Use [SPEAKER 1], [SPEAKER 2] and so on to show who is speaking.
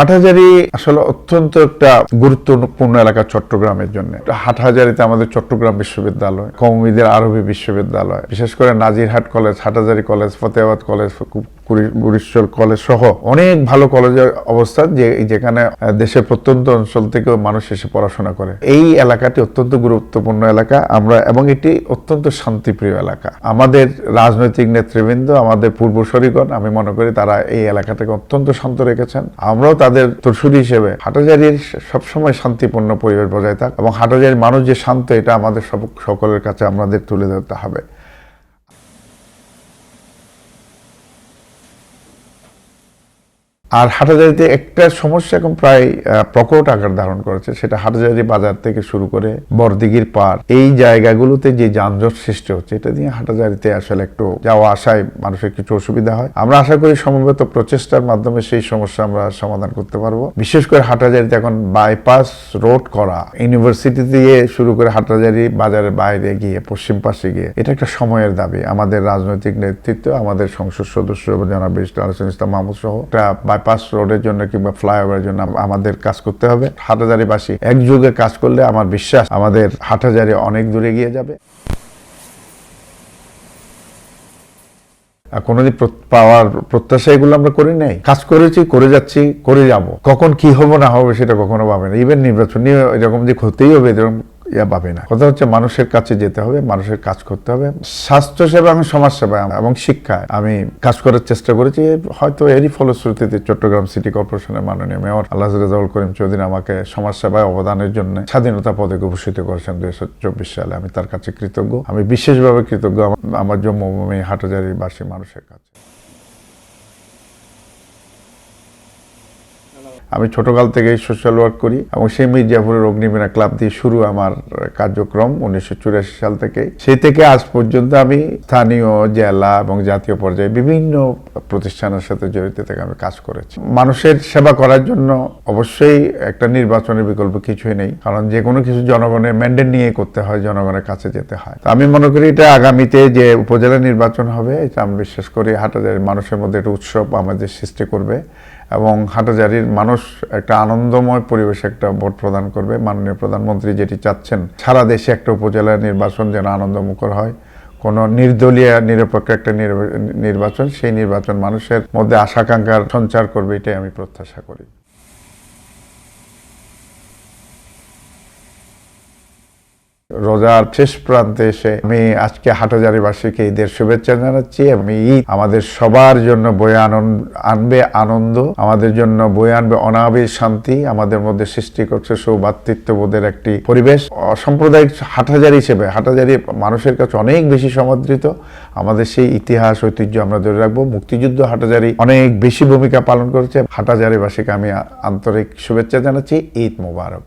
[SPEAKER 1] হাটহাজারি আসলে অত্যন্ত একটা গুরুত্বপূর্ণ এলাকা চট্টগ্রামের জন্য। হাটহাজারিতে আমাদের চট্টগ্রাম বিশ্ববিদ্যালয় কৌমিদের আরবি বিশ্ববিদ্যালয়, বিশেষ করে Nazirhat college, Hathazari college, Fatehabad college Gurishwar college সহ অনেক ভালো কলেজের অবস্থান যে, যেখানে দেশের প্রত্যন্ত অঞ্চল থেকেও মানুষ এসে পড়াশোনা করে। এই এলাকাটি অত্যন্ত গুরুত্বপূর্ণ এলাকা। আমরা, এবং এটি অত্যন্ত শান্তিপ্রিয় এলাকা। আমাদের রাজনৈতিক নেতৃবৃন্দ, আমাদের পূর্বসরীগণ, আমি মনে করি তারা এই এলাকাটাকে অত্যন্ত শান্ত রেখেছেন। আমরাও তাদের তরসুরি হিসেবে, হাটাজারির সবসময় শান্তিপূর্ণ পরিবেশ বজায় থাক এবং হাটাজারির মানুষ যে শান্ত, এটা আমাদের সকলের কাছে আমাদের তুলে ধরতে হবে। আর হাটাজারিতে একটা সমস্যা এখন প্রায় প্রকট আকার ধারণ করেছে, সেটা হাটাজারি বাজার থেকে শুরু করে বরদিঘির পার। এই জায়গাগুলোতে যে যানজট সৃষ্টি হচ্ছে, এটা দিয়ে হাটাজারিতে আসলে একটু যাওয়া আসায় মানুষের কিছু অসুবিধা হয়। আমরা আশা করি সমবেত প্রচেষ্টার মাধ্যমে সেই সমস্যা আমরা সমাধান করতে পারব। বিশেষ করে হাটাজারিতে এখন বাইপাস রোড করা ইউনিভার্সিটি দিয়ে শুরু করে হাটাজারি বাজারের বাইরে গিয়ে, পশ্চিম পাশে গিয়ে, এটা একটা সময়ের দাবি। আমাদের রাজনৈতিক নেতৃত্ব, আমাদের সংসদ সদস্য জনাব আলোচন ইসলাম মাহমুদ সহ একটা বাইপাস রোডের জন্য কিংবা ফ্লাইওভারের জন্য আমাদের কাজ করতে হবে। হাটাজারিবাসী একযোগে কাজ করলে আমার বিশ্বাস আমাদের হাটাজারি অনেক দূরে গিয়ে যাবে। কোনোদিন পাওয়ার প্রত্যাশা এগুলো আমরা করি নাই। কাজ করেছি, করে যাচ্ছি, করে যাব। কখন কি হবে না হবে সেটা কখনো পাবে না। ইভেন নির্বাচন নিয়ে এরকম যে হতেই হবে, এরকম ইয়া পাবে না। কথা হচ্ছে মানুষের কাছে যেতে হবে, মানুষের কাজ করতে হবে। স্বাস্থ্য সেবা এবং সমাজ সেবা এবং শিক্ষায় আমি কাজ করার চেষ্টা করেছি। হয়তো এরই ফলশ্রুতিতে চট্টগ্রাম সিটি কর্পোরেশনের মাননীয় মেয়র আল্লাহ রেজাউল করিম চৌধুরী আমাকে সমাজ সেবায় অবদানের জন্য স্বাধীনতা পদকে ভূষিত করেছেন দুই সালে। আমি তার কাছে কৃতজ্ঞ। আমি বিশেষভাবে কৃতজ্ঞ আমার- জন্মভূমি হাটাজারির বাসী মানুষের কাছে। আমি ছোটকাল থেকেই সোশ্যাল ওয়ার্ক করি এবং সেই মির্জাপুরের অগ্নিবীণা ক্লাব দিয়ে শুরু আমার কার্যক্রম উনিশশো চুরাশি সাল থেকে সেই থেকে আজ পর্যন্ত আমি স্থানীয়, জেলা এবং জাতীয় পর্যায়ে বিভিন্ন প্রতিষ্ঠানের সাথে জড়িত থেকে আমি কাজ করেছি। মানুষের সেবা করার জন্য অবশ্যই একটা নির্বাচনের বিকল্প কিছুই নেই। কারণ যে কোনো কিছু জনগণের ম্যান্ডেট নিয়ে করতে হয়, জনগণের কাছে যেতে হয়। আমি মনে করি এটা আগামীতে যে উপজেলা নির্বাচন হবে, এটা আমি বিশ্বাস করি হাটাজারির মানুষের মধ্যে একটা উৎসব আমাদের সৃষ্টি করবে। এবং হাটাজারির মানুষ একটা আনন্দময় পরিবেশে একটা ভোট প্রদান করবে। মাননীয় প্রধানমন্ত্রী যেটি চাচ্ছেন, সারা দেশে একটা উপজেলা নির্বাচন যেন আনন্দমুখর হয়। কোনো নির্দলীয়, নিরপেক্ষ একটা নির্বা- নির্বাচন, সেই নির্বাচন মানুষের মধ্যে আশাকাঙ্ক্ষার সঞ্চার করবে এটাই আমি প্রত্যাশা করি। রোজার শেষ প্রান্তে এসে আমি আজকে হাটাজারিবাসীকে ঈদের শুভেচ্ছা জানাচ্ছি আমি ঈদ আমাদের সবার জন্য বয়ে আনন্দ আনবে আনন্দ, আমাদের জন্য বয়ে আনবে অনাবিল শান্তি, আমাদের মধ্যে সৃষ্টি করছে সৌভাতৃত্ববোধের একটি পরিবেশ। অসাম্প্রদায়িক হাটাজারি হিসেবে হাটাজারি মানুষের কাছে অনেক বেশি সমাদৃত। আমাদের সেই ইতিহাস, ঐতিহ্য আমরা ধরে রাখব। মুক্তিযুদ্ধ হাটাজারি অনেক বেশি ভূমিকা পালন করেছে। হাটাজারিবাসীকে আমি আন্তরিক শুভেচ্ছা জানাচ্ছি। ঈদ মোবারক।